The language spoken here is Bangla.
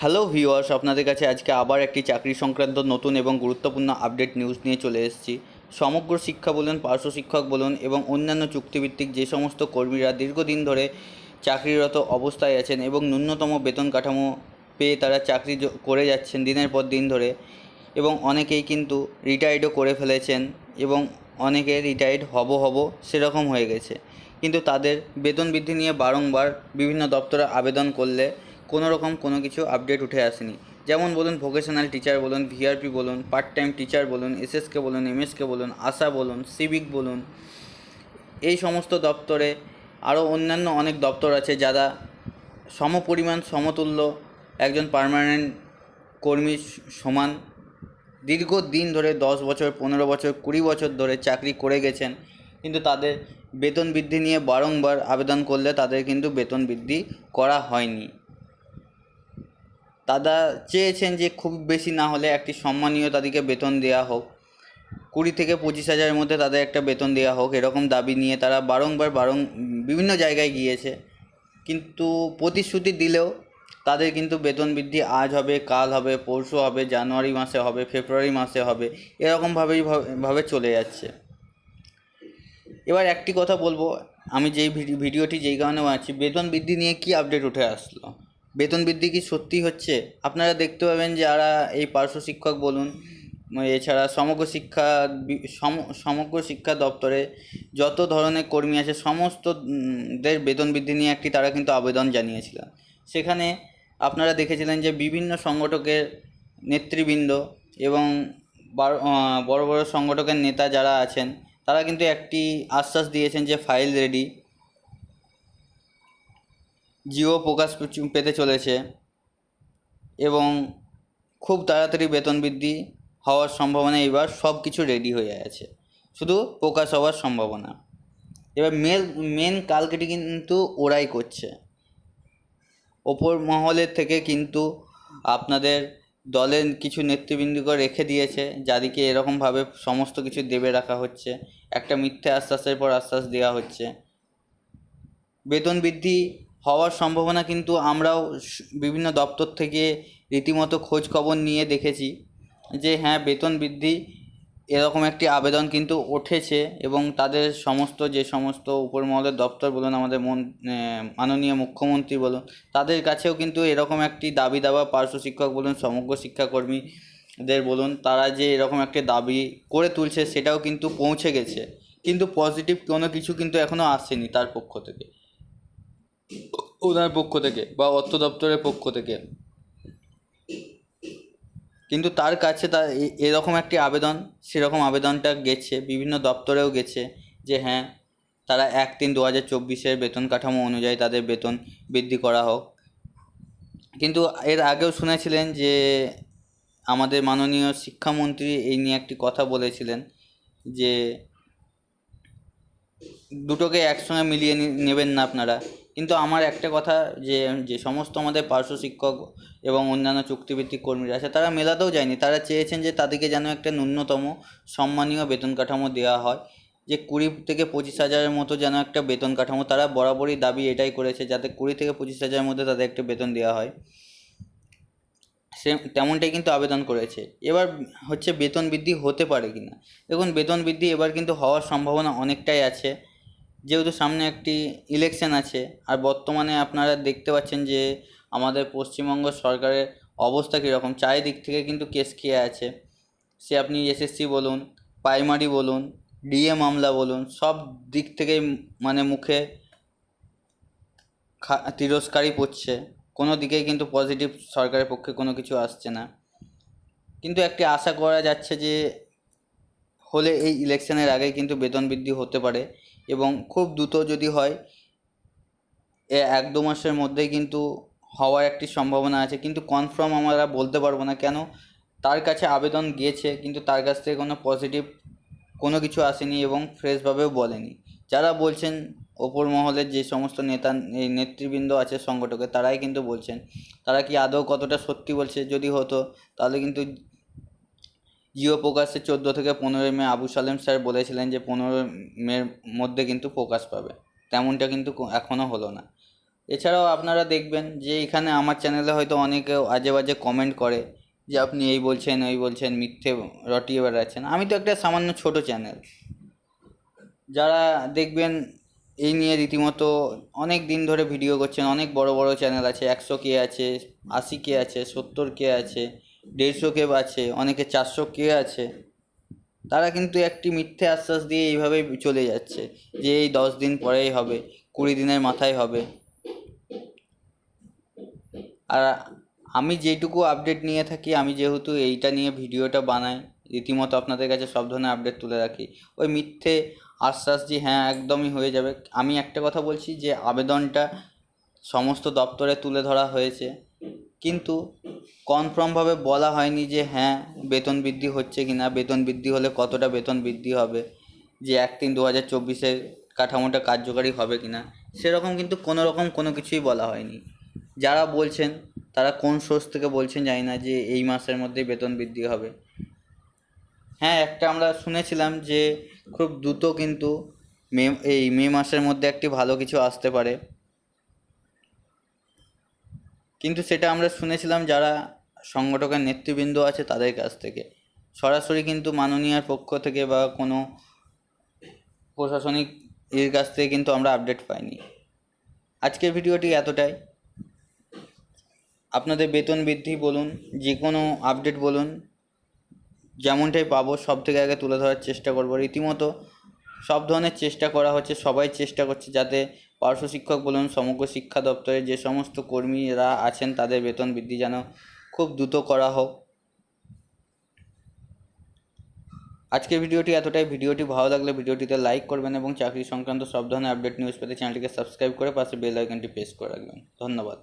হ্যালো ভিউয়ার্স আপনাদের কাছে আজকে আবার একটি চাকরি সংক্রান্ত নতুন এবং গুরুত্বপূর্ণ আপডেট নিউজ নিয়ে চলে এসেছি। সমগ্র শিক্ষা বলুন, পার্শ্ব শিক্ষক বলুন এবং অন্যান্য চুক্তিভিত্তিক যে সমস্ত কর্মীরা দীর্ঘদিন ধরে চাকরিরত অবস্থায় আছেন এবং ন্যূনতম বেতন কাঠামো পেয়ে তারা চাকরি করে যাচ্ছেন দিনের পর দিন ধরে এবং অনেকেই কিন্তু রিটায়ার্ডও করে ফেলেছেন এবং অনেকে রিটায়ার্ড হব হব সেরকম হয়ে গেছে। কিন্তু তাদের বেতন বৃদ্ধি নিয়ে বারংবার বিভিন্ন দপ্তরে আবেদন করলে কোনো রকম কোনো কিছু আপডেট উঠে আসেনি। যেমন বলুন ভোকেশনাল টিচার বলুন ভিআরপি বলুন পার্ট টাইম টিচার বলুন এসএসকে বলুন এমএসকে বলুন, আশা বলুন সিভিক বলুন, এই সমস্ত দপ্তরে আরও অন্যান্য অনেক দপ্তর আছে যারা সমপরিমাণ সমতুল্য একজন পার্মানেন্ট কর্মী সমান দীর্ঘ দিন ধরে দশ বছর, পনেরো বছর, কুড়ি বছর ধরে চাকরি করে গেছেন। কিন্তু তাদের বেতন বৃদ্ধি নিয়ে বারংবার আবেদন করলে তাদের কিন্তু বেতন বৃদ্ধি করা হয়নি। দাদা চেয়েছেন যে খুব বেশি না হলে একটি সম্মানীয় তাদেরকে বেতন দেওয়া হোক। কুড়ি থেকে পঁচিশ হাজারের মধ্যে তাদের একটা বেতন দেওয়া হোক, এরকম দাবি নিয়ে তারা বারংবার বারং বিভিন্ন জায়গায় গিয়েছে। কিন্তু প্রতিশ্রুতি দিলেও তাদের কিন্তু বেতন বৃদ্ধি আজ হবে, কাল হবে, পরশু হবে, জানুয়ারি মাসে হবে, ফেব্রুয়ারি মাসে হবে, এরকমভাবেই ভাবে- চলে যাচ্ছে। এবার একটি কথা বলব, আমি যেই ভিডি- ভিডিওটি যেই কারণে বানাচ্ছি, বেতন বৃদ্ধি নিয়ে কি আপডেট উঠে আসলো? বেতন বৃদ্ধি কি সত্যি হচ্ছে? আপনারা দেখতে পাবেন যারা এই পার্শ্ব শিক্ষক বলুন এছাড়া সমগ্র শিক্ষা সম- সমগ্র শিক্ষা দপ্তরে যত ধরনের কর্মী আছে সমস্ত উম, দের বেতন বৃদ্ধি নিয়ে একটি তারা কিন্তু আবেদন জানিয়েছিল সেখানে আপনারা দেখেছিলেন যে বিভিন্ন সংগঠকের নেতৃবৃন্দ এবং বড় বড় সংগঠকের নেতা যারা আছেন তারা কিন্তু একটি আশ্বাস দিয়েছেন যে ফাইল রেডি। জিও প্রকাশ পেতে চলেছে এবং খুব তাড়াতাড়ি বেতন বৃদ্ধি হওয়ার সম্ভাবনা এবার সব কিছু রেডি হয়ে আছে। শুধু প্রকাশ হওয়ার সম্ভাবনা। এবার মেন মেন কালকেটি কিন্তু ওরাই করছে। ওপর মহলের থেকে কিন্তু আপনাদের দলের কিছু নেতৃবৃন্দকে রেখে দিয়েছে, যাদেরকে এরকমভাবে সমস্ত কিছু দেবে রাখা হচ্ছে। একটা মিথ্যে আশ্বাসের পর আশ্বাস দেওয়া হচ্ছে। বেতন বৃদ্ধি হওয়ার সম্ভাবনা কিন্তু আমরাও বিভিন্ন দপ্তর থেকে রীতিমতো খোঁজ খবর নিয়ে দেখেছি যে হ্যাঁ বেতন বৃদ্ধি এরকম একটি আবেদন কিন্তু উঠেছে এবং তাদের সমস্ত, যে সমস্ত উপর মহলের দপ্তর বলুন, আমাদের মন মাননীয় মুখ্যমন্ত্রী বলুন, তাদের কাছেও কিন্তু এরকম একটি দাবি দাবা পার্শ্ব শিক্ষক বলুন, সমগ্র শিক্ষাকর্মীদের বলুন, তারা যে এরকম একটি দাবি করে তুলছে সেটাও কিন্তু পৌঁছে গেছে। কিন্তু পজিটিভ কোনো কিছু কিন্তু এখনও আসেনি তার পক্ষ থেকে। ওনার পক্ষ থেকে বা অর্থ দপ্তরের পক্ষ থেকে। কিন্তু তার কাছে তার এরকম একটি আবেদন, সেরকম আবেদনটা গেছে, বিভিন্ন দপ্তরেও গেছে যে হ্যাঁ তারা এক তিন দু হাজার চব্বিশের বেতন কাঠামো অনুযায়ী তাদের বেতন বৃদ্ধি করা হোক। কিন্তু এর আগেও শুনেছিলেন যে আমাদের মাননীয় শিক্ষামন্ত্রী এই নিয়ে একটি কথা বলেছিলেন যে দুটোকে একসঙ্গে মিলিয়ে নেবেন না আপনারা। কিন্তু আমার একটা কথা যে যে সমস্ত আমাদের পার্শ্ব শিক্ষক এবং অন্যান্য চুক্তিভিত্তিক কর্মীরা আছে, তারা মেলাতেও যায়নি। তারা চেয়েছেন যে তাদেরকে যেন একটা ন্যূনতম সম্মানীয় বেতন কাঠামো দেওয়া হয়, যে কুড়ি থেকে পঁচিশ হাজারের মতো যেন একটা বেতন কাঠামো, তারা বরাবরই দাবি এটাই করেছে, যাতে কুড়ি থেকে পঁচিশ হাজারের মধ্যে তাদের একটা বেতন দেওয়া হয়। সে তেমনটাই কিন্তু আবেদন করেছে। এবার হচ্ছে বেতন বৃদ্ধি হতে পারে কি না দেখুন, বেতন বৃদ্ধি এবার কিন্তু হওয়ার সম্ভাবনা অনেকটাই আছে। যেহেতু সামনে একটি ইলেকশন আছে, আর বর্তমানে আপনারা দেখতে পাচ্ছেন যে আমাদের পশ্চিমবঙ্গ সরকারের অবস্থা কীরকম, চারিদিক থেকে কিন্তু কেস খেয়ে আছে। সে আপনি এসএসসি বলুন প্রাইমারি বলুন ডিএ মামলা বলুন, সব দিক থেকেই মানে মুখে তিরস্কারই পড়ছে। কোনো দিকেই কিন্তু পজিটিভ সরকারের পক্ষে কোনো কিছু আসছে না। কিন্তু একটি আশা করা যাচ্ছে যে হলে এই ইলেকশনের আগে কিন্তু বেতন বৃদ্ধি হতে পারে এবং খুব দ্রুত যদি হয়, এ এক দু মাসের মধ্যেই কিন্তু হওয়ার একটি সম্ভাবনা আছে। কিন্তু কনফার্ম আমরা বলতে পারব না কেন, তার কাছে আবেদন গিয়েছে কিন্তু তার কাছ থেকে কোনো পজিটিভ কোনো কিছু আসেনি এবং ফ্রেশভাবেও বলেনি। যারা বলছেন ওপর মহলের যে সমস্ত নেতা নেতৃবৃন্দ আছে সংগঠকে, তারাই কিন্তু বলছেন। তারা কি আদৌ কতটা সত্যি বলছে যদি হতো, তাহলে কিন্তু জিও প্রকাশে চোদ্দ থেকে পনেরোই মে আবু সালেম স্যার বলেছিলেন যে পনেরো মের মধ্যে কিন্তু প্রকাশ পাবে। তেমনটা কিন্তু এখনও হলো না। এছাড়াও আপনারা দেখবেন যে এখানে আমার চ্যানেলে হয়তো অনেকে আজে বাজে কমেন্ট করে যে আপনি এই বলছেন, ওই বলছেন, মিথ্যে রটিয়ে বেড়াচ্ছেন। আমি তো একটা সামান্য ছোট চ্যানেল। যারা দেখবেন এই নিয়ে রীতিমতো অনেক দিন ধরে ভিডিও করছেন, অনেক বড় বড় চ্যানেল আছে, একশো কে আছে, আশি কে আছে, সত্তর কে আছে দেড়শো কেব আছে, অনেকে চারশো কে আছে। তারা কিন্তু একটি মিথ্যে আশ্বাস দিয়ে এইভাবেই চলে যাচ্ছে যে এই দশ দিন পরেই হবে, কুড়ি দিনের মাথায় হবে। আর আমি যেটুকু আপডেট নিয়ে থাকি, আমি যেহেতু এইটা নিয়ে ভিডিওটা বানাই, রীতিমতো আপনাদের কাছে সব ধরনের আপডেট তুলে রাখি। ওই মিথ্যে আশ্বাস যে হ্যাঁ একদমই হয়ে যাবে। আমি একটা কথা বলছি যে, আবেদনটা সমস্ত দপ্তরে তুলে ধরা হয়েছে। কিন্তু কনফার্মভাবে বলা হয়নি যে হ্যাঁ বেতন বৃদ্ধি হচ্ছে কি না বেতন বৃদ্ধি হলে কতটা বেতন বৃদ্ধি হবে, যে এক তিন দু হাজার চব্বিশের কাঠামোটা কার্যকারী হবে কি না সেরকম কিন্তু কোনো রকম কোনো কিছুই বলা হয়নি। যারা বলছেন, তারা কোন সোর্স থেকে বলছেন জানি না যে এই মাসের মধ্যেই বেতন বৃদ্ধি হবে। হ্যাঁ একটা আমরা শুনেছিলাম যে খুব দ্রুত কিন্তু মে, এই মে মাসের মধ্যে একটি ভালো কিছু আসতে পারে। কিন্তু সেটা আমরা শুনেছিলাম যারা সংগঠকের নেতৃবৃন্দ আছে তাদের কাছ থেকে। সরাসরি কিন্তু মাননীয়ার পক্ষ থেকে বা কোনো প্রশাসনিক এর কাছ থেকে কিন্তু আমরা আপডেট পাইনি। আজকের ভিডিওটি এতটাই। আপনাদের বেতন বৃদ্ধি বলুন যে কোনো আপডেট বলুন, যেমনটাই পাবো সব থেকে আগে তুলে ধরার চেষ্টা করব। রীতিমতো সব ধরনের চেষ্টা করা হচ্ছে, সবাই চেষ্টা করছে যাতে পার্শ্ব শিক্ষক বলুন, সমগ্র শিক্ষা দপ্তরে যে সমস্ত কর্মীরা আছেন তাদের বেতন বৃদ্ধি যেন খুব দ্রুত করা হোক। আজকের ভিডিওটি এতটাই। ভিডিওটি ভালো লাগলে ভিডিওটিতে লাইক করবেন এবং চাকরি সংক্রান্ত সব ধরনের আপডেট নিউজ পেতে চ্যানেলটিকে সাবস্ক্রাইব করে পাশে বেল আইকনটি প্রেস করে রাখবেন। ধন্যবাদ।